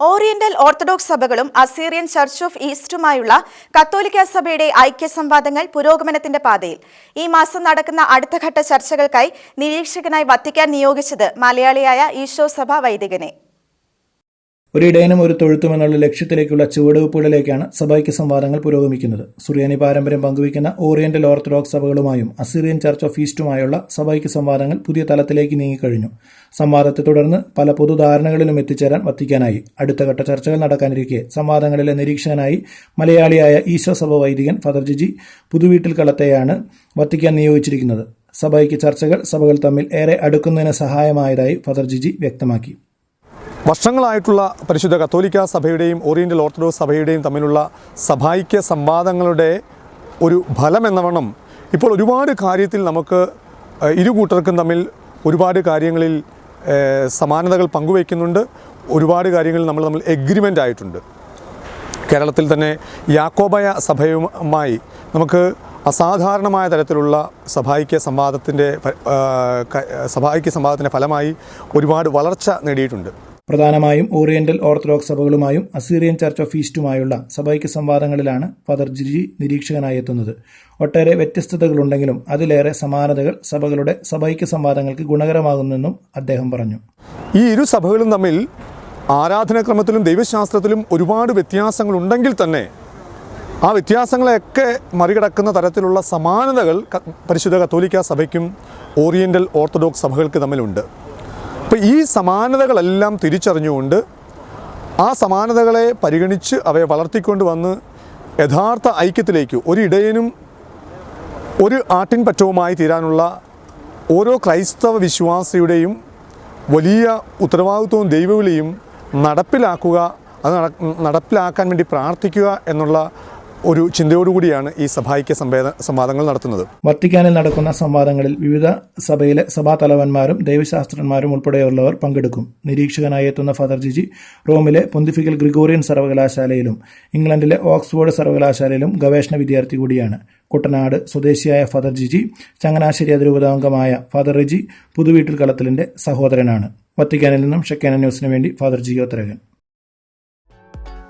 Oriental orthodox സഭകളും Assyrian church of ഈസ്റ്റുമായുള്ള കത്തോലിക്ക സഭയുടെ ഐക്യസംവാദങ്ങൾ പുരോഗമനത്തിന്റെ പാതയിൽ. ഈ മാസം നടക്കുന്ന അടുത്ത ഘട്ട ചർച്ചകൾക്കായി നിരീക്ഷകനായി വത്തിക്കാൻ നിയോഗിച്ചത് മലയാളിയായ ഈശോ സഭ വൈദികനെ. ഒരിടയനും ഒരു തൊഴുത്തും എന്നുള്ള ലക്ഷ്യത്തിലേക്കുള്ള ചുവടുവെപ്പുകളിലേക്കാണ് സഭയ്ക്ക് സംവാദങ്ങൾ പുരോഗമിക്കുന്നത്. സുറിയാനി പാരമ്പര്യം പങ്കുവയ്ക്കുന്ന ഓറിയന്റൽ ഓർത്തഡോക്സ് സഭകളുമായും അസീറിയൻ ചർച്ച് ഓഫ് ഈസ്റ്റുമായുള്ള സഭയ്ക്ക് സംവാദങ്ങൾ പുതിയ തലത്തിലേക്ക് നീങ്ങിക്കഴിഞ്ഞു. സംവാദത്തെ തുടർന്ന് പല പൊതുധാരണകളിലും എത്തിച്ചേരാൻ വത്തിക്കാനായി. അടുത്ത ഘട്ട ചർച്ചകൾ നടക്കാനിരിക്കെ സംവാദങ്ങളിലെ നിരീക്ഷകനായി മലയാളിയായ ഈശോ സഭ വൈദികൻ ഫദർ ജിജി പുതുവീട്ടിൽ കളത്തെയാണ് വത്തിക്കാൻ നിയോഗിച്ചിരിക്കുന്നത്. സഭയ്ക്ക് ചർച്ചകൾ സഭകൾ തമ്മിൽ ഏറെ അടുക്കുന്നതിന് സഹായമായതായി ഫദർ ജിജി വ്യക്തമാക്കി. വർഷങ്ങളായിട്ടുള്ള പരിശുദ്ധ കത്തോലിക്ക സഭയുടെയും ഓറിയന്റൽ ഓർത്തഡോക്സ് സഭയുടെയും തമ്മിലുള്ള സഭായിക്യ സംവാദങ്ങളുടെ ഒരു ഫലം എന്നവണ്ണം ഇപ്പോൾ ഒരുപാട് കാര്യത്തിൽ നമുക്ക് ഇരു കൂട്ടർക്കും തമ്മിൽ ഒരുപാട് കാര്യങ്ങളിൽ സമാനതകൾ പങ്കുവയ്ക്കുന്നുണ്ട്. ഒരുപാട് കാര്യങ്ങളിൽ നമ്മൾ തമ്മിൽ എഗ്രിമെന്റ് ആയിട്ടുണ്ട്. കേരളത്തിൽ തന്നെ യാക്കോബയ സഭയുമായി നമുക്ക് അസാധാരണമായ തരത്തിലുള്ള സഭായിക്യ സംവാദത്തിന്റെ സഭായിക്യ സംവാദത്തിന്റെ ഫലമായി ഒരുപാട് വളർച്ച നേടിയിട്ടുണ്ട്. പ്രധാനമായും ഓറിയന്റൽ ഓർത്തഡോക്സ് സഭകളുമായും അസീറിയൻ ചർച്ച് ഓഫ് ഈസ്റ്റുമായുള്ള സഭയ്ക്ക് സംവാദങ്ങളിലാണ് ഫാദർ ജിജി നിരീക്ഷകനായി എത്തുന്നത്. ഒട്ടേറെ വ്യത്യസ്തതകളുണ്ടെങ്കിലും അതിലേറെ സമാനതകൾ സഭകളുടെ സഭയ്ക്ക് സംവാദങ്ങൾക്ക് ഗുണകരമാകുന്നെന്നും അദ്ദേഹം പറഞ്ഞു. ഈ ഇരു സഭകളും തമ്മിൽ ആരാധനാക്രമത്തിലും ദൈവശാസ്ത്രത്തിലും ഒരുപാട് വ്യത്യാസങ്ങളുണ്ടെങ്കിൽ തന്നെ ആ വ്യത്യാസങ്ങളെയൊക്കെ മറികടക്കുന്ന തരത്തിലുള്ള സമാനതകൾ പരിശുദ്ധ കത്തോലിക്ക സഭയ്ക്കും ഓറിയന്റൽ ഓർത്തഡോക്സ് സഭകൾക്ക് തമ്മിലുണ്ട്. അപ്പോൾ ഈ സമാനതകളെല്ലാം തിരിച്ചറിഞ്ഞുകൊണ്ട് ആ സമാനതകളെ പരിഗണിച്ച് അവയെ വളർത്തിക്കൊണ്ട് വന്ന് യഥാർത്ഥ ഐക്യത്തിലേക്ക് ഒരു ഇടയനും ഒരു ആട്ടിൻപറ്റവുമായി തീരാനുള്ള ഓരോ ക്രൈസ്തവ വിശ്വാസിയുടെയും വലിയ ഉത്തരവാദിത്വവും ദൈവവിളിയും നടപ്പിലാക്കുക അത് നടപ്പിലാക്കാൻ വേണ്ടി പ്രാർത്ഥിക്കുക എന്നുള്ള ഒരു ചിന്തയോടുകൂടിയാണ് ഈ സഭായിക്യ സംവാദങ്ങൾ നടത്തുന്നത്. വത്തിക്കാനിൽ നടക്കുന്ന സംവാദങ്ങളിൽ വിവിധ സഭയിലെ സഭാ തലവന്മാരും ദൈവശാസ്ത്രജ്ഞന്മാരും ഉൾപ്പെടെയുള്ളവർ പങ്കെടുക്കും. നിരീക്ഷകനായി എത്തുന്ന ഫദർ ജിജി റോമിലെ പൊന്തിഫിക്കൽ ഗ്രിഗോറിയൻ സർവകലാശാലയിലും ഇംഗ്ലണ്ടിലെ ഓക്സ്ഫോർഡ് സർവകലാശാലയിലും ഗവേഷണ വിദ്യാർത്ഥി കൂടിയാണ്. കുട്ടനാട് സ്വദേശിയായ ഫദർ ജിജി ചങ്ങനാശ്ശേരി അതിരൂപതാംഗമായ ഫദർ റിജി പുതുവീട്ടിൽ കളത്തിലിന്റെ സഹോദരനാണ്. വത്തിക്കാനിൽ നിന്നും ഷെക്കാന ന്യൂസിന് വേണ്ടി ഫാദർ ജിയോ തരകൻ.